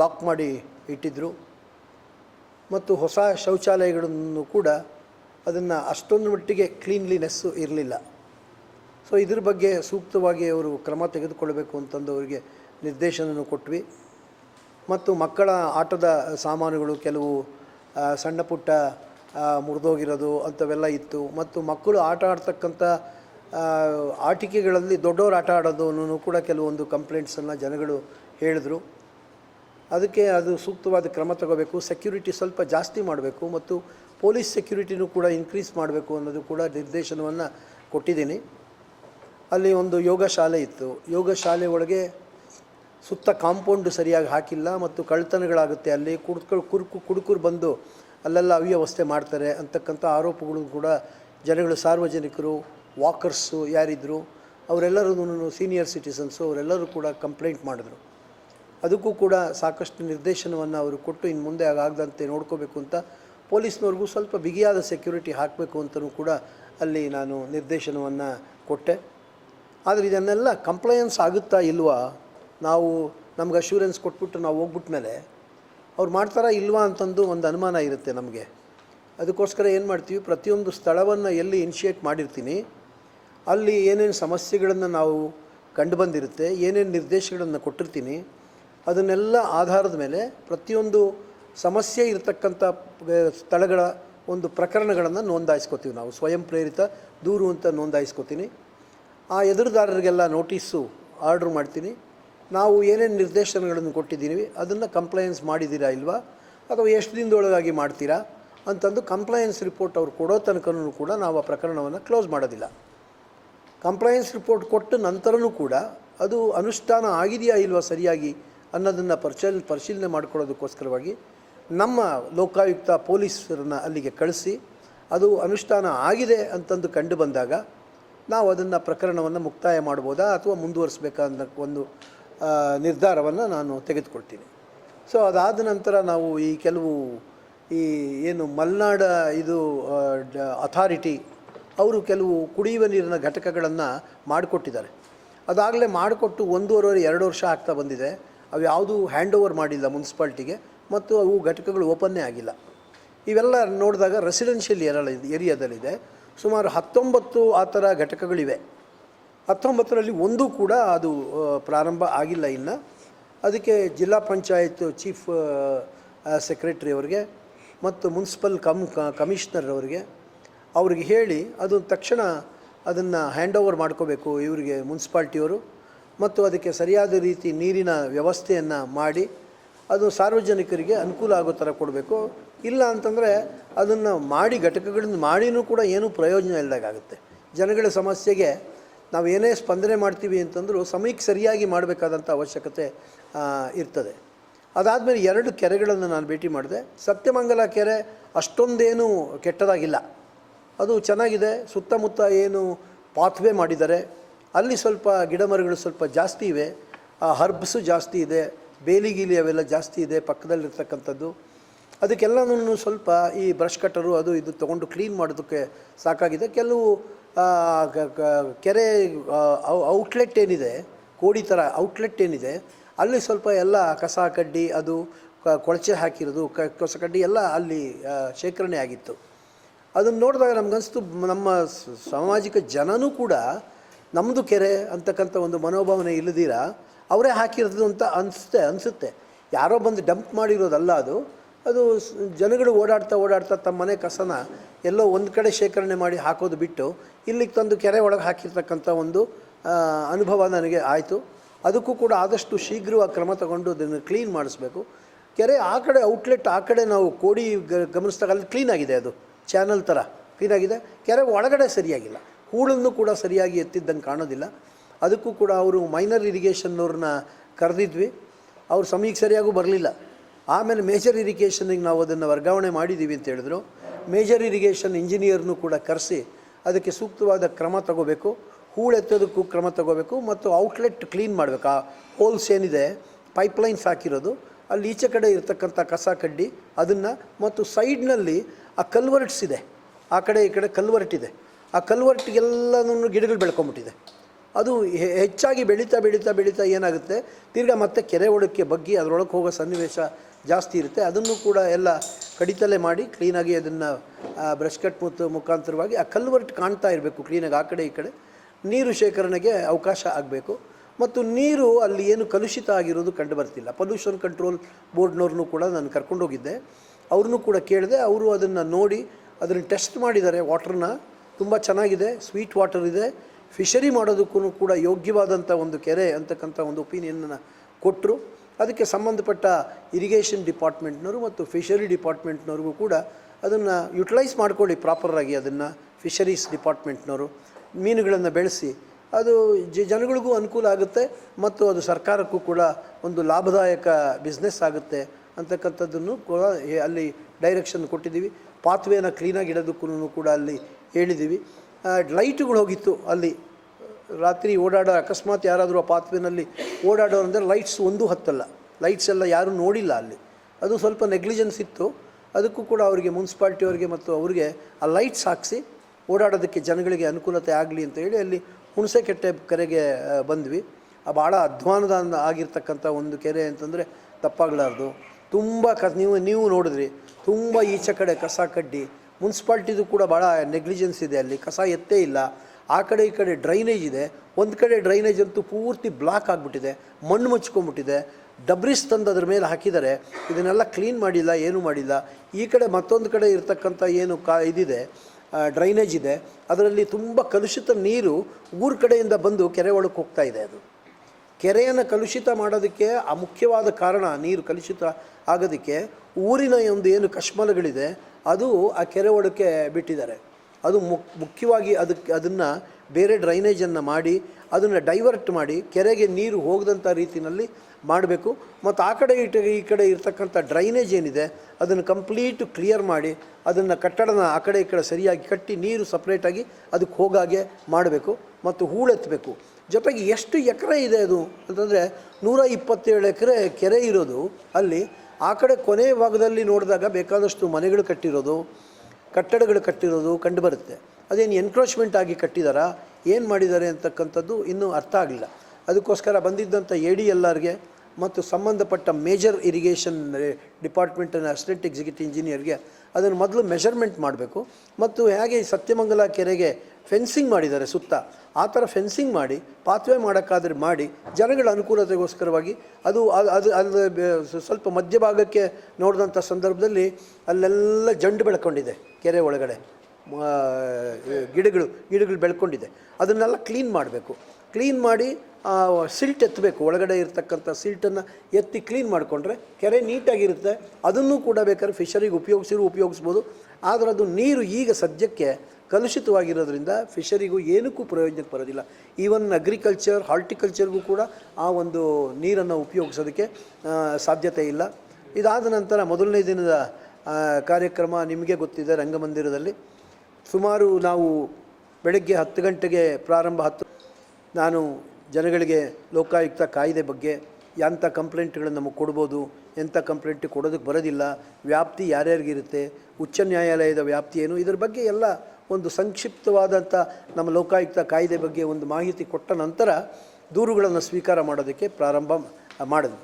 Lock ಮಾಡಿ ಇಟ್ಟಿದ್ದರು ಮತ್ತು ಹೊಸ ಶೌಚಾಲಯಗಳನ್ನು ಕೂಡ ಅದನ್ನು ಅಷ್ಟೊಂದು ಮಟ್ಟಿಗೆ ಕ್ಲೀನ್ಲಿನೆಸ್ಸು ಇರಲಿಲ್ಲ. ಸೊ ಇದ್ರ ಬಗ್ಗೆ ಸೂಕ್ತವಾಗಿ ಅವರು ಕ್ರಮ ತೆಗೆದುಕೊಳ್ಳಬೇಕು ಅಂತಂದು ಅವರಿಗೆ ನಿರ್ದೇಶನವನ್ನು ಕೊಟ್ವಿ. ಮತ್ತು ಮಕ್ಕಳ ಆಟದ ಸಾಮಾನುಗಳು ಕೆಲವು ಸಣ್ಣ ಪುಟ್ಟ ಮುರಿದೋಗಿರೋದು ಅಂಥವೆಲ್ಲ ಇತ್ತು. ಮತ್ತು ಮಕ್ಕಳು ಆಟ ಆಡ್ತಕ್ಕಂಥ ಆಟಿಕೆಗಳಲ್ಲಿ ದೊಡ್ಡವರು ಆಟ ಆಡೋದನ್ನು ಕೂಡ ಕೆಲವೊಂದು ಕಂಪ್ಲೇಂಟ್ಸನ್ನು ಜನಗಳು ಹೇಳಿದ್ರು. ಅದಕ್ಕೆ ಅದು ಸೂಕ್ತವಾದ ಕ್ರಮ ತಗೋಬೇಕು ಸೆಕ್ಯೂರಿಟಿ ಸ್ವಲ್ಪ ಜಾಸ್ತಿ ಮಾಡಬೇಕು ಮತ್ತು ಪೊಲೀಸ್ ಸೆಕ್ಯೂರಿಟಿನೂ ಕೂಡ ಇನ್ಕ್ರೀಸ್ ಮಾಡಬೇಕು ಅನ್ನೋದು ಕೂಡ ನಿರ್ದೇಶನವನ್ನು ಕೊಟ್ಟಿದ್ದೀನಿ. ಅಲ್ಲಿ ಒಂದು ಯೋಗ ಶಾಲೆ ಇತ್ತು. ಯೋಗ ಶಾಲೆ ಒಳಗೆ ಸುತ್ತ ಕಾಂಪೌಂಡ್ ಸರಿಯಾಗಿ ಹಾಕಿಲ್ಲ ಮತ್ತು ಕಳ್ತನಗಳಾಗುತ್ತೆ ಅಲ್ಲಿ ಕುಡ್ಕೊ ಕುರುಕು ಕುಡುಕರು ಬಂದು ಅಲ್ಲೆಲ್ಲ ಅವ್ಯವಸ್ಥೆ ಮಾಡ್ತಾರೆ ಅಂತಕ್ಕಂಥ ಆರೋಪಗಳು ಕೂಡ ಜನಗಳು, ಸಾರ್ವಜನಿಕರು ವಾಕರ್ಸು ಯಾರಿದ್ದರು ಅವರೆಲ್ಲರೂ ಸೀನಿಯರ್ ಸಿಟಿಸನ್ಸು ಅವರೆಲ್ಲರೂ ಕೂಡ ಕಂಪ್ಲೇಂಟ್ ಮಾಡಿದ್ರು. ಅದಕ್ಕೂ ಕೂಡ ಸಾಕಷ್ಟು ನಿರ್ದೇಶನವನ್ನು ಅವರು ಕೊಟ್ಟು ಇನ್ನು ಮುಂದೆ ಆಗದಂತೆ ನೋಡ್ಕೋಬೇಕು ಅಂತ ಪೊಲೀಸ್ನವ್ರಿಗೂ ಸ್ವಲ್ಪ ಬಿಗಿಯಾದ ಸೆಕ್ಯೂರಿಟಿ ಹಾಕಬೇಕು ಅಂತಲೂ ಕೂಡ ಅಲ್ಲಿ ನಾನು ನಿರ್ದೇಶನವನ್ನು ಕೊಟ್ಟೆ. ಆದರೆ ಇದನ್ನೆಲ್ಲ ಕಂಪ್ಲಯನ್ಸ್ ಆಗುತ್ತಾ ಇಲ್ವಾ? ನಾವು ನಮ್ಗೆ ಅಶ್ಯೂರೆನ್ಸ್ ಕೊಟ್ಬಿಟ್ಟು ನಾವು ಹೋಗ್ಬಿಟ್ಮೇಲೆ ಅವ್ರು ಮಾಡ್ತಾರಾ ಇಲ್ವಾ ಅಂತಂದು ಒಂದು ಅನುಮಾನ ಇರುತ್ತೆ ನಮಗೆ. ಅದಕ್ಕೋಸ್ಕರ ಏನು ಮಾಡ್ತೀವಿ? ಪ್ರತಿಯೊಂದು ಸ್ಥಳವನ್ನು ಎಲ್ಲಿ ಇನಿಷಿಯೇಟ್ ಮಾಡಿರ್ತೀನಿ, ಅಲ್ಲಿ ಏನೇನು ಸಮಸ್ಯೆಗಳನ್ನು ನಾವು ಕಂಡು ಬಂದಿರುತ್ತೆ, ಏನೇನು ನಿರ್ದೇಶಗಳನ್ನು ಕೊಟ್ಟಿರ್ತೀನಿ ಅದನ್ನೆಲ್ಲ ಆಧಾರದ ಮೇಲೆ ಪ್ರತಿಯೊಂದು ಸಮಸ್ಯೆ ಇರತಕ್ಕಂಥ ಸ್ಥಳಗಳ ಒಂದು ಪ್ರಕರಣಗಳನ್ನು ನೋಂದಾಯಿಸ್ಕೋತೀವಿ ನಾವು. ಸ್ವಯಂ ಪ್ರೇರಿತ ದೂರು ಅಂತ ನೋಂದಾಯಿಸ್ಕೋತೀನಿ. ಆ ಎದುರುದಾರರಿಗೆಲ್ಲ ನೋಟಿಸು, ಆರ್ಡ್ರ್ ಮಾಡ್ತೀನಿ. ನಾವು ಏನೇನು ನಿರ್ದೇಶನಗಳನ್ನು ಕೊಟ್ಟಿದ್ದೀವಿ, ಅದನ್ನು ಕಂಪ್ಲೈನ್ಸ್ ಮಾಡಿದ್ದೀರಾ ಇಲ್ವಾ? ಅಥವಾ ಎಷ್ಟು ದಿನದೊಳಗಾಗಿ ಮಾಡ್ತೀರಾ? ಅಂತಂದು ಕಂಪ್ಲೈನ್ಸ್ ರಿಪೋರ್ಟ್ ಅವ್ರು ಕೊಡೋ ತನಕನೂ ಕೂಡ ನಾವು ಆ ಪ್ರಕರಣವನ್ನು ಕ್ಲೋಸ್ ಮಾಡೋದಿಲ್ಲ. ಕಂಪ್ಲಯನ್ಸ್ ರಿಪೋರ್ಟ್ ಕೊಟ್ಟ ನಂತರನೂ ಕೂಡ ಅದು ಅನುಷ್ಠಾನ ಆಗಿದೆಯಾ ಇಲ್ವಾ ಸರಿಯಾಗಿ? ಅನ್ನೋದನ್ನು ಪರಿಶೀಲ್, ಪರಿಶೀಲನೆ ಮಾಡಿಕೊಳ್ಳೋದಕ್ಕೋಸ್ಕರವಾಗಿ ನಮ್ಮ ಲೋಕಾಯುಕ್ತ ಪೊಲೀಸರನ್ನು ಅಲ್ಲಿಗೆ ಕಳಿಸಿ, ಅದು ಅನುಷ್ಠಾನ ಆಗಿದೆ ಅಂತಂದು ಕಂಡು ಬಂದಾಗ ನಾವು ಅದನ್ನು ಪ್ರಕರಣವನ್ನು ಮುಕ್ತಾಯ ಮಾಡ್ಬೋದಾ ಅಥವಾ ಮುಂದುವರಿಸಬೇಕಾದ ಒಂದು ನಿರ್ಧಾರವನ್ನು ನಾನು ತೆಗೆದುಕೊಳ್ತೀನಿ. ಸೊ ಅದಾದ ನಂತರ ನಾವು ಈ ಕೆಲವು, ಈ ಏನು ಮಲ್ನಾಡ ಇದು ಅಥಾರಿಟಿ ಅವರು ಕೆಲವು ಕುಡಿಯುವ ನೀರಿನ ಘಟಕಗಳನ್ನು ಮಾಡಿಕೊಟ್ಟಿದ್ದಾರೆ. ಅದಾಗಲೇ ಮಾಡಿಕೊಟ್ಟು ಒಂದೂವರೆ ಎರಡು ವರ್ಷ ಆಗ್ತಾ ಬಂದಿದೆ. ಅವು ಯಾವುದೂ ಹ್ಯಾಂಡ್ ಓವರ್ ಮಾಡಿಲ್ಲ ಮುನ್ಸಿಪಾಲ್ಟಿಗೆ ಮತ್ತು ಅವು ಘಟಕಗಳು ಓಪನ್ನೇ ಆಗಿಲ್ಲ. ಇವೆಲ್ಲ ನೋಡಿದಾಗ ರೆಸಿಡೆನ್ಷಿಯಲ್ ಏರಿಯಾ ಏರಿಯಾದಲ್ಲಿದೆ. ಸುಮಾರು ಹತ್ತೊಂಬತ್ತು ಆ ಥರ ಘಟಕಗಳಿವೆ. ಹತ್ತೊಂಬತ್ತರಲ್ಲಿ ಒಂದೂ ಕೂಡ ಅದು ಪ್ರಾರಂಭ ಆಗಿಲ್ಲ ಇನ್ನು. ಅದಕ್ಕೆ ಜಿಲ್ಲಾ ಪಂಚಾಯತ್ ಚೀಫ್ ಸೆಕ್ರೆಟ್ರಿ ಅವರಿಗೆ ಮತ್ತು ಮುನ್ಸಿಪಲ್ ಕಮ್ ಕಮಿಷನರ್ ಅವರಿಗೆ ಅವ್ರಿಗೆ ಹೇಳಿ ಅದು ತಕ್ಷಣ ಅದನ್ನು ಹ್ಯಾಂಡ್ ಓವರ್ ಮಾಡ್ಕೋಬೇಕು ಇವರಿಗೆ ಮುನ್ಸಿಪಾಲ್ಟಿಯವರು ಮತ್ತು ಅದಕ್ಕೆ ಸರಿಯಾದ ರೀತಿ ನೀರಿನ ವ್ಯವಸ್ಥೆಯನ್ನು ಮಾಡಿ ಅದು ಸಾರ್ವಜನಿಕರಿಗೆ ಅನುಕೂಲ ಆಗೋ ಥರ ಕೊಡಬೇಕು. ಇಲ್ಲ ಅಂತಂದರೆ ಅದನ್ನು ಮಾಡಿ ಘಟಕಗಳಿಂದ ಮಾಡಿನೂ ಕೂಡ ಏನೂ ಪ್ರಯೋಜನ ಇಲ್ಲದಾಗುತ್ತೆ ಜನಗಳ ಸಮಸ್ಯೆಗೆ ನಾವು ಏನೇ ಸ್ಪಂದನೆ ಮಾಡ್ತೀವಿ ಅಂತಂದರೂ ಸಮಯಕ್ಕೆ ಸರಿಯಾಗಿ ಮಾಡಬೇಕಾದಂಥ ಅವಶ್ಯಕತೆ ಇರ್ತದೆ. ಅದಾದಮೇಲೆ ಎರಡು ಕೆರೆಗಳನ್ನು ನಾನು ಭೇಟಿ ಮಾಡಿದೆ. ಸತ್ಯಮಂಗಲ ಕೆರೆ ಅಷ್ಟೊಂದೇನು ಕೆಟ್ಟದಾಗಿಲ್ಲ. ಅದು ಚೆನ್ನಾಗಿದೆ. ಸುತ್ತಮುತ್ತ ಏನು ಪಾತ್ವೆ ಮಾಡಿದ್ದಾರೆ. ಅಲ್ಲಿ ಸ್ವಲ್ಪ ಗಿಡ ಮರಗಳು ಸ್ವಲ್ಪ ಜಾಸ್ತಿ ಇವೆ. ಹರ್ಬ್ಸು ಜಾಸ್ತಿ ಇದೆ. ಬೇಲಿ ಗೀಲಿ ಅವೆಲ್ಲ ಜಾಸ್ತಿ ಇದೆ ಪಕ್ಕದಲ್ಲಿರ್ತಕ್ಕಂಥದ್ದು. ಅದಕ್ಕೆಲ್ಲನೂ ಸ್ವಲ್ಪ ಈ ಬ್ರಷ್ ಕಟ್ಟರು ಅದು ಇದು ತೊಗೊಂಡು ಕ್ಲೀನ್ ಮಾಡೋದಕ್ಕೆ ಸಾಕಾಗಿದೆ. ಕೆಲವು ಕೆರೆ ಔಟ್ಲೆಟ್ ಏನಿದೆ, ಕೋಡಿ ಥರ ಔಟ್ಲೆಟ್ ಏನಿದೆ, ಅಲ್ಲಿ ಸ್ವಲ್ಪ ಎಲ್ಲ ಕಸ ಕಡ್ಡಿ ಅದು ಕೊಳಚೆ ಹಾಕಿರೋದು, ಕ, ಕಸ ಕಡ್ಡಿ ಎಲ್ಲ ಅಲ್ಲಿ ಶೇಖರಣೆ ಆಗಿತ್ತು. ಅದನ್ನು ನೋಡಿದಾಗ ನಮಗನ್ನಿಸ್ತು ನಮ್ಮ ಸಾಮಾಜಿಕ ಜನನೂ ಕೂಡ ನಮ್ಮದು ಕೆರೆ ಅಂತಕ್ಕಂಥ ಒಂದು ಮನೋಭಾವನೆ ಇಲ್ಲದಿರ, ಅವರೇ ಹಾಕಿರೋದು ಅಂತ ಅನಿಸುತ್ತೆ ಅನಿಸುತ್ತೆ. ಯಾರೋ ಬಂದು ಡಂಪ್ ಮಾಡಿರೋದಲ್ಲ ಅದು ಅದು ಜನಗಳು ಓಡಾಡ್ತಾ ಓಡಾಡ್ತಾ ತಮ್ಮ ಮನೆ ಕಸನ ಎಲ್ಲೋ ಒಂದು ಕಡೆ ಶೇಖರಣೆ ಮಾಡಿ ಹಾಕೋದು ಬಿಟ್ಟು, ಇಲ್ಲಿಗೆ ತಂದು ಕೆರೆ ಒಳಗೆ ಹಾಕಿರ್ತಕ್ಕಂಥ ಒಂದು ಅನುಭವ ನನಗೆ ಆಯಿತು. ಅದಕ್ಕೂ ಕೂಡ ಆದಷ್ಟು ಶೀಘ್ರವಾಗಿ ಕ್ರಮ ತಗೊಂಡು ಅದನ್ನು ಕ್ಲೀನ್ ಮಾಡಿಸ್ಬೇಕು. ಕೆರೆ ಆ ಕಡೆ, ಔಟ್ಲೆಟ್ ಆ ಕಡೆ ನಾವು ಕೋಡಿ ಗಮನಿಸಿದಾಗ ಅಲ್ಲಿ ಕ್ಲೀನಾಗಿದೆ ಅದು. ಚಾನಲ್ ಥರ ಕ್ಲೀನಾಗಿದೆ ಕೆರೆ ಒಳಗಡೆ ಸರಿಯಾಗಿಲ್ಲ. ಹೂಳನ್ನು ಕೂಡ ಸರಿಯಾಗಿ ಎತ್ತಿದ್ದಂಗೆ ಕಾಣೋದಿಲ್ಲ. ಅದಕ್ಕೂ ಕೂಡ ಅವರು ಮೈನರ್ ಇರಿಗೇಷನ್ನವ್ರನ್ನ ಕರೆದಿದ್ವಿ. ಅವ್ರು ಸಮಯಕ್ಕೆ ಸರಿಯಾಗೂ ಬರಲಿಲ್ಲ. ಆಮೇಲೆ ಮೇಜರ್ ಇರಿಗೇಷನಿಗೆ ನಾವು ಅದನ್ನು ವರ್ಗಾವಣೆ ಮಾಡಿದ್ದೀವಿ ಅಂತ ಹೇಳಿದ್ರು. ಮೇಜರ್ ಇರಿಗೇಷನ್ ಇಂಜಿನಿಯರ್ನು ಕೂಡ ಕರೆಸಿ ಅದಕ್ಕೆ ಸೂಕ್ತವಾದ ಕ್ರಮ ತಗೋಬೇಕು. ಹೂಳೆತ್ತೋದಕ್ಕೂ ಕ್ರಮ ತಗೋಬೇಕು ಮತ್ತು ಔಟ್ಲೆಟ್ ಕ್ಲೀನ್ ಮಾಡಬೇಕು. ಆ ಹೋಲ್ಸ್ ಏನಿದೆ ಪೈಪ್ಲೈನ್ಸ್ ಹಾಕಿರೋದು, ಅಲ್ಲಿ ಈಚೆ ಕಡೆ ಇರ್ತಕ್ಕಂಥ ಕಸ ಕಡ್ಡಿ, ಅದನ್ನು ಮತ್ತು ಸೈಡ್ನಲ್ಲಿ ಆ ಕಲ್ವರ್ಟ್ಸ್ ಇದೆ. ಆ ಕಡೆ ಈ ಕಡೆ ಕಲ್ವರ್ಟ್ ಇದೆ. ಆ ಕಲ್ವರ್ಟ್ಗೆಲ್ಲನೂ ಗಿಡಗಳು ಬೆಳ್ಕೊಂಬಿಟ್ಟಿದೆ. ಅದು ಹೆಚ್ಚಾಗಿ ಬೆಳೀತಾ ಬೆಳೀತಾ ಬೆಳೀತಾ ಏನಾಗುತ್ತೆ? ತಿರ್ಗಾ ಮತ್ತೆ ಕೆರೆ ಒಳಕ್ಕೆ ಬಗ್ಗಿ ಅದರೊಳಗೆ ಹೋಗೋ ಸನ್ನಿವೇಶ ಜಾಸ್ತಿ ಇರುತ್ತೆ. ಅದನ್ನು ಕೂಡ ಎಲ್ಲ ಕಡಿತಲೆ ಮಾಡಿ ಕ್ಲೀನಾಗಿ ಅದನ್ನು ಬ್ರಷ್ ಕಟ್ ಮತ್ತು ಮುಖಾಂತರವಾಗಿ ಆ ಕಲ್ವರ್ಟ್ ಕಾಣ್ತಾ ಇರಬೇಕು ಕ್ಲೀನಾಗಿ ಆ ಕಡೆ ಈ ಕಡೆ. ನೀರು ಶೇಖರಣೆಗೆ ಅವಕಾಶ ಆಗಬೇಕು. ಮತ್ತು ನೀರು ಅಲ್ಲಿ ಏನು ಕಲುಷಿತ ಆಗಿರೋದು ಕಂಡು ಬರ್ತಿಲ್ಲ. ಪೊಲ್ಯೂಷನ್ ಕಂಟ್ರೋಲ್ ಬೋರ್ಡ್ನವ್ರನ್ನೂ ಕೂಡ ನಾನು ಕರ್ಕೊಂಡೋಗಿದ್ದೆ. ಅವ್ರನ್ನೂ ಕೂಡ ಕೇಳಿದೆ. ಅವರು ಅದನ್ನು ನೋಡಿ, ಅದನ್ನು ಟೆಸ್ಟ್ ಮಾಡಿದ್ದಾರೆ ವಾಟ್ರನ್ನ ತುಂಬ ಚೆನ್ನಾಗಿದೆ ಸ್ವೀಟ್ ವಾಟರ್ ಇದೆ. ಫಿಶರಿ ಮಾಡೋದಕ್ಕೂ ಕೂಡ ಯೋಗ್ಯವಾದಂಥ ಒಂದು ಕೆರೆ ಅಂತಕ್ಕಂಥ ಒಂದು ಒಪಿನಿಯನ್ನ ಕೊಟ್ಟರು ಅದಕ್ಕೆ ಸಂಬಂಧಪಟ್ಟ ಇರಿಗೇಷನ್ ಡಿಪಾರ್ಟ್ಮೆಂಟ್ನವರು ಮತ್ತು ಫಿಶರಿ ಡಿಪಾರ್ಟ್ಮೆಂಟ್ನವ್ರಿಗೂ ಕೂಡ ಅದನ್ನು ಯುಟಿಲೈಸ್ ಮಾಡ್ಕೊಳ್ಳಿ ಪ್ರಾಪರಾಗಿ ಅದನ್ನು ಫಿಶರೀಸ್ ಡಿಪಾರ್ಟ್ಮೆಂಟ್ನವರು ಮೀನುಗಳನ್ನು ಬೆಳೆಸಿ, ಅದು ಜ, ಜನಗಳಿಗೂ ಅನುಕೂಲ ಆಗುತ್ತೆ ಮತ್ತು ಅದು ಸರ್ಕಾರಕ್ಕೂ ಕೂಡ ಒಂದು ಲಾಭದಾಯಕ ಬಿಸ್ನೆಸ್ ಆಗುತ್ತೆ ಅಂತಕ್ಕಂಥದ್ದನ್ನು ಕೂಡ ಅಲ್ಲಿ ಡೈರೆಕ್ಷನ್ ಕೊಟ್ಟಿದ್ದೀವಿ. ಪಾತ್ವೇನ ಕ್ಲೀನಾಗಿ ಇಡೋದಕ್ಕೂ ಕೂಡ ಅಲ್ಲಿ ಹೇಳಿದ್ದೀವಿ. ಲೈಟುಗಳು ಹೋಗಿತ್ತು ಅಲ್ಲಿ. ರಾತ್ರಿ ಓಡಾಡೋ ಅಕಸ್ಮಾತ್ ಯಾರಾದರೂ ಆ ಪಾತ್ವೆನಲ್ಲಿ ಓಡಾಡೋ ಅಂದರೆ ಲೈಟ್ಸ್ ಒಂದೂ ಹತ್ತಲ್ಲ. ಲೈಟ್ಸ್ ಎಲ್ಲ ಯಾರೂ ನೋಡಿಲ್ಲ ಅಲ್ಲಿ. ಅದು ಸ್ವಲ್ಪ ನೆಗ್ಲಿಜೆನ್ಸ್ ಇತ್ತು. ಅದಕ್ಕೂ ಕೂಡ ಅವರಿಗೆ ಮುನ್ಸಿಪಾಲ್ಟಿ ಅವರಿಗೆ ಮತ್ತು ಅವರಿಗೆ ಆ ಲೈಟ್ಸ್ ಹಾಕಿಸಿ ಓಡಾಡೋದಕ್ಕೆ ಜನಗಳಿಗೆ ಅನುಕೂಲತೆ ಆಗಲಿ ಅಂತ ಹೇಳಿ ಅಲ್ಲಿ ಹುಣಸೆಕೆಟ್ಟೆ ಕೆರೆಗೆ ಆ, ಬಂದ್ವಿ. ಆ ಭಾಳ ಅಧ್ವಾನದ ಆಗಿರ್ತಕ್ಕಂಥ ಒಂದು ಕೆರೆ ಅಂತಂದರೆ ತಪ್ಪಾಗಲಾರ್ದು. ತುಂಬ ಕ ನೀವು ನೀವು ನೋಡಿದ್ರಿ. ತುಂಬ ಈಚೆ ಕಡೆ ಕಸ ಕಡ್ಡಿ ಮುನ್ಸಿಪಾಲ್ಟಿದು ಕೂಡ ಭಾಳ ನೆಗ್ಲಿಜೆನ್ಸ್ ಇದೆ ಅಲ್ಲಿ, ಕಸ ಎತ್ತೇ ಇಲ್ಲ. ಆ ಕಡೆ ಈ ಕಡೆ ಡ್ರೈನೇಜ್ ಇದೆ. ಒಂದು ಕಡೆ ಡ್ರೈನೇಜ್ ಅಂತೂ ಪೂರ್ತಿ ಬ್ಲಾಕ್ ಆಗಿಬಿಟ್ಟಿದೆ, ಮಣ್ಣು ಮುಚ್ಕೊಂಡ್ಬಿಟ್ಟಿದೆ. ಡಬ್ರಿಸ್ ತಂದು ಅದ್ರ ಮೇಲೆ ಹಾಕಿದ್ದಾರೆ. ಇದನ್ನೆಲ್ಲ ಕ್ಲೀನ್ ಮಾಡಿಲ್ಲ, ಏನೂ ಮಾಡಿಲ್ಲ. ಈ ಕಡೆ ಮತ್ತೊಂದು ಕಡೆ ಇರತಕ್ಕಂಥ ಏನು ಕಾ, ಇದಿದೆ ಡ್ರೈನೇಜ್ ಇದೆ. ಅದರಲ್ಲಿ ತುಂಬ ಕಲುಷಿತ ನೀರು ಊರ ಕಡೆಯಿಂದ ಬಂದು ಕೆರೆ ಒಳಗೆ ಹೋಗ್ತಾ ಇದೆ ಅದು. ಕೆರೆಯನ್ನು ಕಲುಷಿತ ಮಾಡೋದಕ್ಕೆ ಆ ಮುಖ್ಯವಾದ ಕಾರಣ ನೀರು ಕಲುಷಿತ ಆಗೋದಕ್ಕೆ ಊರಿನ ಒಂದು ಏನು ಕಶ್ಮಲಗಳಿದೆ ಅದು ಆ ಕೆರೆ ಒಳಕ್ಕೆ ಬಿಟ್ಟಿದ್ದಾರೆ. ಅದು ಮುಕ್, ಮುಖ್ಯವಾಗಿ ಅದಕ್ಕೆ ಅದನ್ನು ಬೇರೆ ಡ್ರೈನೇಜನ್ನು ಮಾಡಿ, ಅದನ್ನು ಡೈವರ್ಟ್ ಮಾಡಿ, ಕೆರೆಗೆ ನೀರು ಹೋಗದಂಥ ರೀತಿಯಲ್ಲಿ ಮಾಡಬೇಕು. ಮತ್ತು ಆ ಕಡೆ ಇಟ್ಟ ಈ ಕಡೆ ಇರ್ತಕ್ಕಂಥ ಡ್ರೈನೇಜ್ ಏನಿದೆ, ಅದನ್ನು ಕಂಪ್ಲೀಟ್ ಕ್ಲಿಯರ್ ಮಾಡಿ, ಅದನ್ನು ಕಟ್ಟಡನ ಆ ಕಡೆ ಈ ಕಡೆ ಸರಿಯಾಗಿ ಕಟ್ಟಿ ನೀರು ಸಪ್ರೇಟಾಗಿ ಅದಕ್ಕೆ ಹೋಗಾಗೆ ಮಾಡಬೇಕು. ಮತ್ತು ಹೂಳೆತ್ತಬೇಕು ಜೊತೆಗೆ ಎಷ್ಟು ಎಕರೆ ಇದೆ ಅದು? ಅಂತಂದರೆ ನೂರ ಇಪ್ಪತ್ತೇಳು ಎಕರೆ ಕೆರೆ ಇರೋದು ಅಲ್ಲಿ ಆ ಕಡೆ ಕೊನೆಯ ಭಾಗದಲ್ಲಿ ನೋಡಿದಾಗ ಬೇಕಾದಷ್ಟು ಮನೆಗಳು ಕಟ್ಟಿರೋದು, ಕಟ್ಟಡಗಳು ಕಟ್ಟಿರೋದು ಕಂಡುಬರುತ್ತೆ ಅದೇನು ಎನ್ಕ್ರೋಚ್ಮೆಂಟ್ ಆಗಿ ಕಟ್ಟಿದಾರಾ? ಏನು ಮಾಡಿದ್ದಾರೆ ಅಂತಕ್ಕಂಥದ್ದು ಇನ್ನೂ ಅರ್ಥ ಆಗಲಿಲ್ಲ. ಅದಕ್ಕೋಸ್ಕರ ಬಂದಿದ್ದಂಥ ಎ ಡಿ ಎಲ್ಲರಿಗೆ ಮತ್ತು ಸಂಬಂಧಪಟ್ಟ ಮೇಜರ್ ಇರಿಗೇಷನ್ ಡಿಪಾರ್ಟ್ಮೆಂಟಿನ ಅಸಿಸ್ಟೆಂಟ್ ಎಕ್ಸಿಕ್ಯೂಟಿವ್ ಇಂಜಿನಿಯರ್ಗೆ ಅದನ್ನು ಮೊದಲು ಮೆಷರ್ಮೆಂಟ್ ಮಾಡಬೇಕು. ಮತ್ತು ಹೇಗೆ ಸತ್ಯಮಂಗಲ ಕೆರೆಗೆ ಫೆನ್ಸಿಂಗ್ ಮಾಡಿದ್ದಾರೆ ಸುತ್ತ. ಆ ಥರ ಫೆನ್ಸಿಂಗ್ ಮಾಡಿ, ಪಾತ್ವೆ ಮಾಡೋಕ್ಕಾದ್ರೆ ಮಾಡಿ, ಜನಗಳ ಅನುಕೂಲತೆಗೋಸ್ಕರವಾಗಿ ಅದು ಅದು ಅದು ಸ್ವಲ್ಪ ಮಧ್ಯಭಾಗಕ್ಕೆ ನೋಡಿದಂಥ ಸಂದರ್ಭದಲ್ಲಿ ಅಲ್ಲೆಲ್ಲ ಜಂಡು ಬೆಳ್ಕೊಂಡಿದೆ ಕೆರೆ ಒಳಗಡೆ. ಗಿಡಗಳು ಗಿಡಗಳು ಬೆಳ್ಕೊಂಡಿದೆ. ಅದನ್ನೆಲ್ಲ ಕ್ಲೀನ್ ಮಾಡಬೇಕು. ಕ್ಲೀನ್ ಮಾಡಿ ಸಿಲ್ಟ್ ಎತ್ತಬೇಕು. ಒಳಗಡೆ ಇರತಕ್ಕಂಥ ಸಿಲ್ಟನ್ನು ಎತ್ತಿ ಕ್ಲೀನ್ ಮಾಡಿಕೊಂಡ್ರೆ ಕೆರೆ ನೀಟಾಗಿರುತ್ತೆ. ಅದನ್ನು ಕೂಡ ಬೇಕಾದ್ರೆ ಫಿಶರಿಗೆ ಉಪಯೋಗಿಸಿರು ಉಪಯೋಗಿಸ್ಬೋದು. ಆದರೆ ಅದು ನೀರು ಈಗ ಸದ್ಯಕ್ಕೆ ಕಲುಷಿತವಾಗಿರೋದ್ರಿಂದ ಫಿಶರಿಗೂ ಏನಕ್ಕೂ ಪ್ರಯೋಜನಕ್ಕೆ ಬರೋದಿಲ್ಲ. ಈವನ್ ಅಗ್ರಿಕಲ್ಚರ್ ಹಾರ್ಟಿಕಲ್ಚರ್ಗೂ ಕೂಡ ಆ ಒಂದು ನೀರನ್ನು ಉಪಯೋಗಿಸೋದಕ್ಕೆ ಸಾಧ್ಯತೆ ಇಲ್ಲ. ಇದಾದ ನಂತರ ಮೊದಲನೇ ದಿನದ ಕಾರ್ಯಕ್ರಮ ನಿಮಗೆ ಗೊತ್ತಿದೆ ರಂಗಮಂದಿರದಲ್ಲಿ. ಸುಮಾರು ನಾವು ಬೆಳಗ್ಗೆ ಹತ್ತು ಗಂಟೆಗೆ ಪ್ರಾರಂಭ ಹತ್ತು, ನಾನು ಜನಗಳಿಗೆ ಲೋಕಾಯುಕ್ತ ಕಾಯ್ದೆ ಬಗ್ಗೆ ಎಂಥ ಕಂಪ್ಲೇಂಟ್ಗಳನ್ನು ನಮಗೆ ಕೊಡ್ಬೋದು, ಎಂಥ ಕಂಪ್ಲೇಂಟ್ ಕೊಡೋದಕ್ಕೆ ಬರೋದಿಲ್ಲ, ವ್ಯಾಪ್ತಿ ಯಾರ್ಯಾರಿಗಿರುತ್ತೆ ಉಚ್ಚ ನ್ಯಾಯಾಲಯದ ವ್ಯಾಪ್ತಿ ಏನು, ಇದ್ರ ಬಗ್ಗೆ ಎಲ್ಲ ಒಂದು ಸಂಕ್ಷಿಪ್ತವಾದಂಥ ನಮ್ಮ ಲೋಕಾಯುಕ್ತ ಕಾಯ್ದೆ ಬಗ್ಗೆ ಒಂದು ಮಾಹಿತಿ ಕೊಟ್ಟ ನಂತರ ದೂರುಗಳನ್ನು ಸ್ವೀಕಾರ ಮಾಡೋದಕ್ಕೆ ಪ್ರಾರಂಭ ಮಾಡಿದ್ವಿ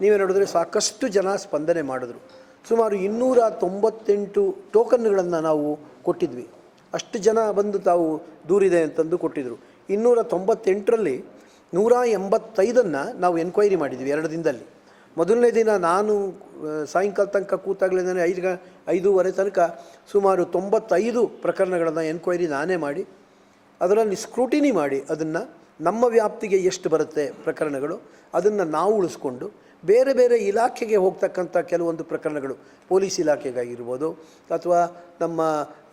ನೀವೇ ನೋಡಿದ್ರೆ ಸಾಕಷ್ಟು ಜನ ಸ್ಪಂದನೆ ಮಾಡಿದ್ರು. ಸುಮಾರು ಇನ್ನೂರ ತೊಂಬತ್ತೆಂಟು ಟೋಕನ್ಗಳನ್ನು ನಾವು ಕೊಟ್ಟಿದ್ವಿ. ಅಷ್ಟು ಜನ ಬಂದು ತಾವು ದೂರಿದೆ ಅಂತಂದು ಕೊಟ್ಟಿದ್ದರು ಇನ್ನೂರ ತೊಂಬತ್ತೆಂಟರಲ್ಲಿ ನೂರ ಎಂಬತ್ತೈದನ್ನು ನಾವು ಎನ್ಕ್ವೈರಿ ಮಾಡಿದ್ವಿ ಎರಡು ದಿನದಲ್ಲಿ. ಮೊದಲನೇ ದಿನ ನಾನು ಸಾಯಂಕಾಲ ತನಕ ಕೂತಾಗಲೇ ಐದು ಗ, ಐದೂವರೆ ತನಕ ಸುಮಾರು ತೊಂಬತ್ತೈದು ಪ್ರಕರಣಗಳನ್ನು ಎನ್ಕ್ವೈರಿ ನಾನೇ ಮಾಡಿ, ಅದರಲ್ಲಿ ಸ್ಕ್ರೂಟಿನಿ ಮಾಡಿ, ಅದನ್ನು ನಮ್ಮ ವ್ಯಾಪ್ತಿಗೆ ಎಷ್ಟು ಬರುತ್ತೆ ಪ್ರಕರಣಗಳು, ಅದನ್ನು ನಾವು ಉಳಿಸ್ಕೊಂಡು, ಬೇರೆ ಬೇರೆ ಇಲಾಖೆಗೆ ಹೋಗ್ತಕ್ಕಂಥ ಕೆಲವೊಂದು ಪ್ರಕರಣಗಳು, ಪೊಲೀಸ್ ಇಲಾಖೆಗಾಗಿರ್ಬೋದು, ಅಥವಾ ನಮ್ಮ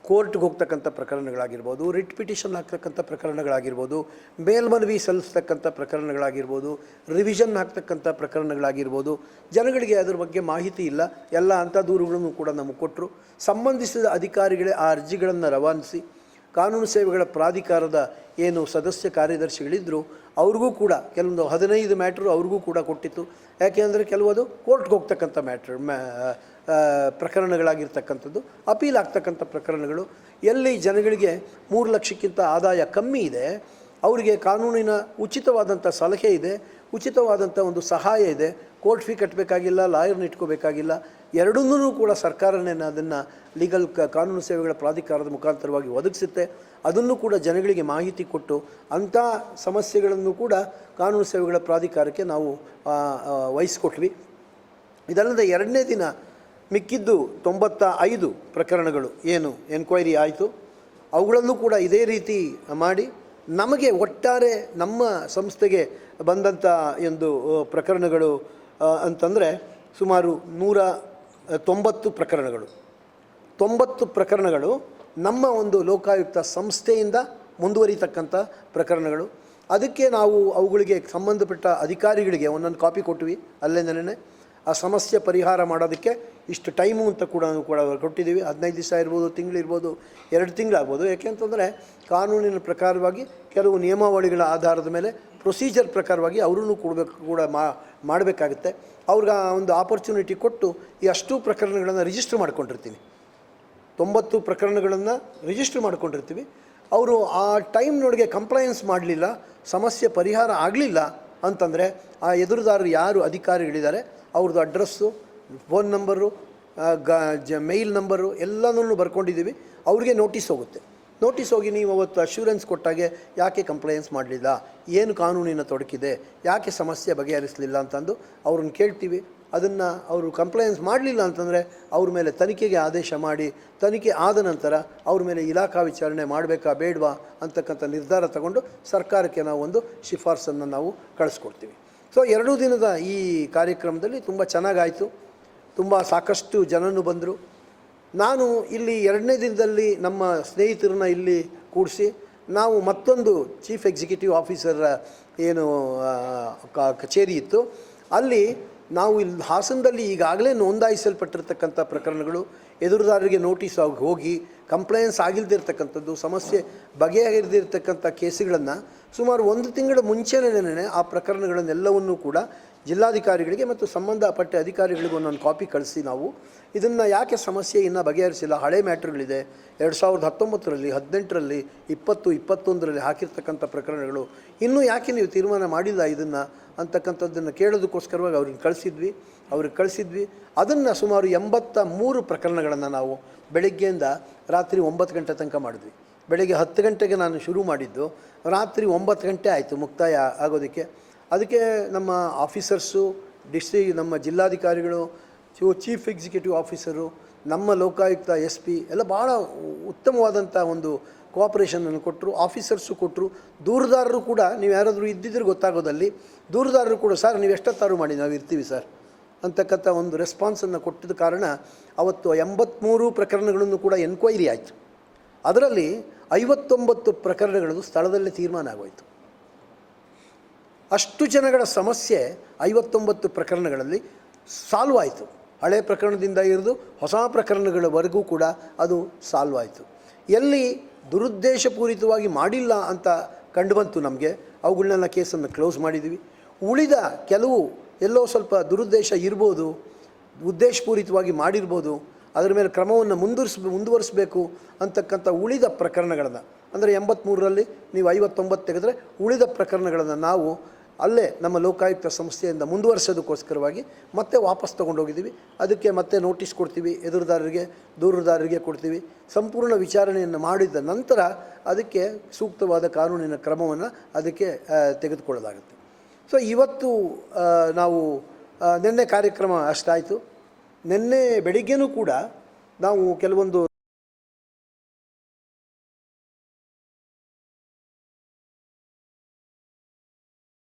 ಕೋರ್ಟ್ಗೆ ಹೋಗ್ತಕ್ಕಂಥ ಪ್ರಕರಣಗಳಾಗಿರ್ಬೋದು ರಿಟ್ ಪಿಟಿಷನ್ ಹಾಕ್ತಕ್ಕಂಥ ಪ್ರಕರಣಗಳಾಗಿರ್ಬೋದು, ಮೇಲ್ಮನವಿ ಸಲ್ಲಿಸ್ತಕ್ಕಂಥ ಪ್ರಕರಣಗಳಾಗಿರ್ಬೋದು ರಿವಿಷನ್ ಹಾಕ್ತಕ್ಕಂಥ ಪ್ರಕರಣಗಳಾಗಿರ್ಬೋದು, ಜನಗಳಿಗೆ ಅದ್ರ ಬಗ್ಗೆ ಮಾಹಿತಿ ಇಲ್ಲ. ಎಲ್ಲ ಅಂಥ ದೂರುಗಳನ್ನು ಕೂಡ ನಮಗೆ ಕೊಟ್ಟರು ಸಂಬಂಧಿಸಿದ ಅಧಿಕಾರಿಗಳೇ ಆ ಅರ್ಜಿಗಳನ್ನು ರವಾನಿಸಿ, ಕಾನೂನು ಸೇವೆಗಳ ಪ್ರಾಧಿಕಾರದ ಏನು ಸದಸ್ಯ ಕಾರ್ಯದರ್ಶಿಗಳಿದ್ದರು ಅವ್ರಿಗೂ ಕೂಡ ಕೆಲವೊಂದು ಹದಿನೈದು ಮ್ಯಾಟ್ರು ಅವ್ರಿಗೂ ಕೂಡ ಕೊಟ್ಟಿತ್ತು. ಯಾಕೆಂದರೆ ಕೆಲವದು ಕೋರ್ಟ್ಗೆ ಹೋಗ್ತಕ್ಕಂಥ ಮ್ಯಾಟ್ರ್ ಮ್ಯಾ ಪ್ರಕರಣಗಳಾಗಿರ್ತಕ್ಕಂಥದ್ದು, ಅಪೀಲ್ ಆಗ್ತಕ್ಕಂಥ ಪ್ರಕರಣಗಳು, ಎಲ್ಲಿ ಜನಗಳಿಗೆ ಮೂರು ಲಕ್ಷಕ್ಕಿಂತ ಆದಾಯ ಕಮ್ಮಿ ಇದೆ, ಅವರಿಗೆ ಕಾನೂನಿನ ಉಚಿತವಾದಂಥ ಸಲಹೆ ಇದೆ, ಉಚಿತವಾದಂಥ ಒಂದು ಸಹಾಯ ಇದೆ, ಕೋರ್ಟ್ ಫೀ ಕಟ್ಟಬೇಕಾಗಿಲ್ಲ, ಲಾಯರ್ನ ಇಟ್ಕೋಬೇಕಾಗಿಲ್ಲ, ಎರಡನ್ನೂ ಕೂಡ ಸರ್ಕಾರನೇ ಅದನ್ನು ಲೀಗಲ್ ಕಾನೂನು ಸೇವೆಗಳ ಪ್ರಾಧಿಕಾರದ ಮುಖಾಂತರವಾಗಿ ಒದಗಿಸುತ್ತೆ. ಅದನ್ನು ಕೂಡ ಜನಗಳಿಗೆ ಮಾಹಿತಿ ಕೊಟ್ಟು, ಅಂಥ ಸಮಸ್ಯೆಗಳನ್ನು ಕೂಡ ಕಾನೂನು ಸೇವೆಗಳ ಪ್ರಾಧಿಕಾರಕ್ಕೆ ನಾವು ವಹಿಸ್ಕೊಟ್ವಿ. ಇದಲ್ಲದೆ ಎರಡನೇ ದಿನ ಮಿಕ್ಕಿದ್ದು ತೊಂಬತ್ತ ಐದು ಪ್ರಕರಣಗಳು. ಏನು? ಎನ್ಕ್ವೈರಿ ಆಯಿತು. ಅವುಗಳನ್ನು ಕೂಡ ಇದೇ ರೀತಿ ಮಾಡಿ ನಮಗೆ ಒಟ್ಟಾರೆ ನಮ್ಮ ಸಂಸ್ಥೆಗೆ ಬಂದಂಥ ಒಂದು ಪ್ರಕರಣಗಳು ಅಂತಂದರೆ ಸುಮಾರು ನೂರ ತೊಂಬತ್ತು ಪ್ರಕರಣಗಳು. ತೊಂಬತ್ತು ಪ್ರಕರಣಗಳು ನಮ್ಮ ಒಂದು ಲೋಕಾಯುಕ್ತ ಸಂಸ್ಥೆಯಿಂದ ಮುಂದುವರಿತಕ್ಕಂಥ ಪ್ರಕರಣಗಳು. ಅದಕ್ಕೆ ನಾವು ಅವುಗಳಿಗೆ ಸಂಬಂಧಪಟ್ಟ ಅಧಿಕಾರಿಗಳಿಗೆ ಒಂದೊಂದು ಕಾಪಿ ಕೊಟ್ವಿ. ಅಲ್ಲೇ ಆ ಸಮಸ್ಯೆ ಪರಿಹಾರ ಮಾಡೋದಕ್ಕೆ ಇಷ್ಟು ಟೈಮು ಅಂತ ಕೂಡ ಕೂಡ ಕೊಟ್ಟಿದ್ದೀವಿ. ಹದಿನೈದು ದಿವಸ ಇರ್ಬೋದು ತಿಂಗಳಿರ್ಬೋದು ಎರಡು ತಿಂಗಳಾಗ್ಬೋದು ಯಾಕೆಂತಂದರೆ ಕಾನೂನಿನ ಪ್ರಕಾರವಾಗಿ ಕೆಲವು ನಿಯಮಾವಳಿಗಳ ಆಧಾರದ ಮೇಲೆ ಪ್ರೊಸೀಜರ್ ಪ್ರಕಾರವಾಗಿ ಅವರೂ ಕೊಡಬೇಕು ಕೂಡ ಮಾ, ಮಾಡಬೇಕಾಗುತ್ತೆ. ಅವ್ರಿಗೆ ಆ ಒಂದು ಆಪರ್ಚುನಿಟಿ ಕೊಟ್ಟು ಈ ಅಷ್ಟು ಪ್ರಕರಣಗಳನ್ನು ರಿಜಿಸ್ಟರ್ ಮಾಡ್ಕೊಂಡಿರ್ತೀನಿ. ತೊಂಬತ್ತು ಪ್ರಕರಣಗಳನ್ನು ರಿಜಿಸ್ಟರ್ ಮಾಡ್ಕೊಂಡಿರ್ತೀವಿ. ಅವರು ಆ ಟೈಮ್ನೊಳಗೆ ಕಂಪ್ಲೈನ್ಸ್ ಮಾಡಲಿಲ್ಲ, ಸಮಸ್ಯೆ ಪರಿಹಾರ ಆಗಲಿಲ್ಲ ಅಂತಂದರೆ ಆ ಎದುರುದಾರರು ಯಾರು ಅಧಿಕಾರಿಗಳಿದ್ದಾರೆ ಅವ್ರದ್ದು ಅಡ್ರೆಸ್ಸು, ಫೋನ್ ನಂಬರು ಗ, ಜ, ಮೇಲ್ ನಂಬರು ಎಲ್ಲನೂ ಬರ್ಕೊಂಡಿದ್ದೀವಿ. ಅವ್ರಿಗೆ ನೋಟಿಸ್ ಹೋಗುತ್ತೆ. ನೋಟಿಸ್ ಹೋಗಿ ನೀವು ಅವತ್ತು ಅಶ್ಯೂರೆನ್ಸ್ ಕೊಟ್ಟಾಗೆ ಯಾಕೆ ಕಂಪ್ಲೇಂಟ್ಸ್ ಮಾಡಲಿಲ್ಲ? ಏನು ಕಾನೂನಿನ ತೊಡಕಿದೆ? ಯಾಕೆ ಸಮಸ್ಯೆ ಬಗೆಹರಿಸಲಿಲ್ಲ ಅಂತಂದು ಅವ್ರನ್ನ ಕೇಳ್ತೀವಿ. ಅದನ್ನು ಅವರು ಕಂಪ್ಲೇಂಟ್ಸ್ ಮಾಡಲಿಲ್ಲ ಅಂತಂದರೆ ಅವ್ರ ಮೇಲೆ ತನಿಖೆಗೆ ಆದೇಶ ಮಾಡಿ, ತನಿಖೆ ಆದ ನಂತರ ಅವ್ರ ಮೇಲೆ ಇಲಾಖಾ ವಿಚಾರಣೆ ಮಾಡಬೇಕಾ ಬೇಡವಾ ಅಂತಕ್ಕಂಥ ನಿರ್ಧಾರ ತಗೊಂಡು ಸರ್ಕಾರಕ್ಕೆ ನಾವು ಒಂದು ಶಿಫಾರಸನ್ನು ನಾವು ಕಳಿಸ್ಕೊಡ್ತೀವಿ. ಸೊ ಎರಡೂ ದಿನದ ಈ ಕಾರ್ಯಕ್ರಮದಲ್ಲಿ ತುಂಬ ಚೆನ್ನಾಗಾಯಿತು. ತುಂಬ ಸಾಕಷ್ಟು ಜನನು ಬಂದರು. ನಾನು ಇಲ್ಲಿ ಎರಡನೇ ದಿನದಲ್ಲಿ ನಮ್ಮ ಸ್ನೇಹಿತರನ್ನ ಇಲ್ಲಿ ಕೂಡಿಸಿ, ನಾವು ಮತ್ತೊಂದು ಚೀಫ್ ಎಕ್ಸಿಕ್ಯೂಟಿವ್ ಆಫೀಸರ ಏನು ಕಚೇರಿ ಇತ್ತು. ಅಲ್ಲಿ ನಾವು ಇಲ್ಲಿ ಹಾಸನದಲ್ಲಿ ಈಗಾಗಲೇ ನೋಂದಾಯಿಸಲ್ಪಟ್ಟಿರ್ತಕ್ಕಂಥ ಪ್ರಕರಣಗಳು, ಎದುರುದಾರರಿಗೆ ನೋಟಿಸ್ ಆಗಿ ಹೋಗಿ ಕಂಪ್ಲೇನ್ಸ್ ಆಗಿಲ್ದಿರ್ತಕ್ಕಂಥದ್ದು, ಸಮಸ್ಯೆ ಬಗೆಹರಿದಿರ್ತಕ್ಕಂಥ ಕೇಸುಗಳನ್ನು ಸುಮಾರು ಒಂದು ತಿಂಗಳ ಮುಂಚೆನೇ ಆ ಪ್ರಕರಣಗಳನ್ನೆಲ್ಲವನ್ನೂ ಕೂಡ ಜಿಲ್ಲಾಧಿಕಾರಿಗಳಿಗೆ ಮತ್ತು ಸಂಬಂಧಪಟ್ಟ ಅಧಿಕಾರಿಗಳಿಗೆ ಒಂದೊಂದು ಕಾಪಿ ಕಳಿಸಿ ನಾವು ಇದನ್ನು ಯಾಕೆ ಸಮಸ್ಯೆ ಇನ್ನೂ ಬಗೆಹರಿಸಿಲ್ಲ? ಹಳೆ ಮ್ಯಾಟ್ರ್ಗಳಿದೆ. ಎರಡು ಸಾವಿರದ ಹತ್ತೊಂಬತ್ತರಲ್ಲಿ, ಹದಿನೆಂಟರಲ್ಲಿ, ಇಪ್ಪತ್ತು, ಇಪ್ಪತ್ತೊಂದರಲ್ಲಿ ಹಾಕಿರ್ತಕ್ಕಂಥ ಪ್ರಕರಣಗಳು. ಇನ್ನೂ ಯಾಕೆ ನೀವು ತೀರ್ಮಾನ ಮಾಡಿಲ್ಲ ಇದನ್ನು ಅಂತಕ್ಕಂಥದ್ದನ್ನು ಕೇಳೋದಕ್ಕೋಸ್ಕರವಾಗಿ ಅವ್ರಿಗೆ ಕಳಿಸಿದ್ವಿ. ಅವ್ರಿಗೆ ಕಳಿಸಿದ್ವಿ. ಅದನ್ನು ಸುಮಾರು ಎಂಬತ್ತ ಮೂರು ಪ್ರಕರಣಗಳನ್ನು ನಾವು ಬೆಳಗ್ಗೆಯಿಂದ ರಾತ್ರಿ ಒಂಬತ್ತು ಗಂಟೆ ತನಕ ಮಾಡಿದ್ವಿ. ಬೆಳಗ್ಗೆ ಹತ್ತು ಗಂಟೆಗೆ ನಾನು ಶುರು ಮಾಡಿದ್ದು, ರಾತ್ರಿ ಒಂಬತ್ತು ಗಂಟೆ ಆಯಿತು ಮುಕ್ತಾಯ ಆಗೋದಕ್ಕೆ. ಅದಕ್ಕೆ ನಮ್ಮ ಆಫೀಸರ್ಸು, ಡಿಸ್ಟ್ರಿ ನಮ್ಮ ಜಿಲ್ಲಾಧಿಕಾರಿಗಳು ಚೀಫ್ ಎಕ್ಸಿಕ್ಯೂಟಿವ್ ಆಫೀಸರು, ನಮ್ಮ ಲೋಕಾಯುಕ್ತ ಎಸ್ ಪಿ ಎಲ್ಲ ಭಾಳ ಉತ್ತಮವಾದಂಥ ಒಂದು ಕೋಆಪರೇಷನನ್ನು ಕೊಟ್ಟರು. ಆಫೀಸರ್ಸು ಕೊಟ್ಟರು. ದೂರದಾರರು ಕೂಡ, ನೀವು ಯಾರಾದರೂ ಇದ್ದಿದ್ರೆ ಗೊತ್ತಾಗೋದಲ್ಲಿ, ದೂರದಾರರು ಕೂಡ, ಸರ್, ನೀವು ಎಷ್ಟೊತ್ತಾರು ಮಾಡಿ, ನಾವು ಇರ್ತೀವಿ, ಸರ್. ಅಂತಕ್ಕಂಥ ಒಂದು ರೆಸ್ಪಾನ್ಸನ್ನು ಕೊಟ್ಟಿದ್ದ ಕಾರಣ, ಅವತ್ತು ಎಂಬತ್ತ್ಮೂರು ಪ್ರಕರಣಗಳನ್ನು ಕೂಡ ಎನ್ಕ್ವೈರಿ ಆಯಿತು. ಅದರಲ್ಲಿ ಐವತ್ತೊಂಬತ್ತು ಪ್ರಕರಣಗಳು ಸ್ಥಳದಲ್ಲೇ ತೀರ್ಮಾನ ಆಗೋಯಿತು. ಅಷ್ಟು ಜನಗಳ ಸಮಸ್ಯೆ ಐವತ್ತೊಂಬತ್ತು ಪ್ರಕರಣಗಳಲ್ಲಿ ಸಾಲ್ವ್ ಆಯಿತು. ಹಳೆ ಪ್ರಕರಣದಿಂದ ಹಿಡಿದು ಹೊಸ ಪ್ರಕರಣಗಳವರೆಗೂ ಕೂಡ ಅದು ಸಾಲ್ವ್ ಆಯಿತು. ಎಲ್ಲಿ ದುರುದ್ದೇಶಪೂರಿತವಾಗಿ ಮಾಡಿಲ್ಲ ಅಂತ ಕಂಡುಬಂತು ನಮಗೆ ಅವುಗಳನ್ನೆಲ್ಲ ಕೇಸನ್ನು ಕ್ಲೋಸ್ ಮಾಡಿದ್ವಿ. ಉಳಿದ ಕೆಲವು ಎಲ್ಲೋ ಸ್ವಲ್ಪ ದುರುದ್ದೇಶ ಇರ್ಬೋದು, ಉದ್ದೇಶಪೂರಿತವಾಗಿ ಮಾಡಿರ್ಬೋದು ಅದರ ಮೇಲೆ ಕ್ರಮವನ್ನು ಮುಂದುವರಿಸ, ಮುಂದುವರಿಸಬೇಕು ಅಂತಕ್ಕಂಥ ಉಳಿದ ಪ್ರಕರಣಗಳನ್ನು. ಅಂದರೆ ಎಂಬತ್ತ್ಮೂರರಲ್ಲಿ ನೀವು ಐವತ್ತೊಂಬತ್ತು ತೆಗೆದರೆ ಉಳಿದ ಪ್ರಕರಣಗಳನ್ನು ನಾವು ಅಲ್ಲೇ ನಮ್ಮ ಲೋಕಾಯುಕ್ತ ಸಂಸ್ಥೆಯಿಂದ ಮುಂದುವರಿಸೋದಕ್ಕೋಸ್ಕರವಾಗಿ ಮತ್ತೆ ವಾಪಸ್ ತೊಗೊಂಡೋಗಿದ್ದೀವಿ. ಅದಕ್ಕೆ ಮತ್ತೆ ನೋಟಿಸ್ ಕೊಡ್ತೀವಿ, ಎದುರುದಾರರಿಗೆ, ದೂರುದಾರರಿಗೆ ಕೊಡ್ತೀವಿ. ಸಂಪೂರ್ಣ ವಿಚಾರಣೆಯನ್ನು ಮಾಡಿದ ನಂತರ ಅದಕ್ಕೆ ಸೂಕ್ತವಾದ ಕಾನೂನಿನ ಕ್ರಮವನ್ನು ಅದಕ್ಕೆ ತೆಗೆದುಕೊಳ್ಳಲಾಗುತ್ತೆ. ಸೊ ಇವತ್ತು ನಾವು ನಿನ್ನೆ ಕಾರ್ಯಕ್ರಮ ಅಷ್ಟಾಯಿತು. ನಿನ್ನೆ ಬೆಳಿಗ್ಗೆನೂ ಕೂಡ ನಾವು ಕೆಲವೊಂದು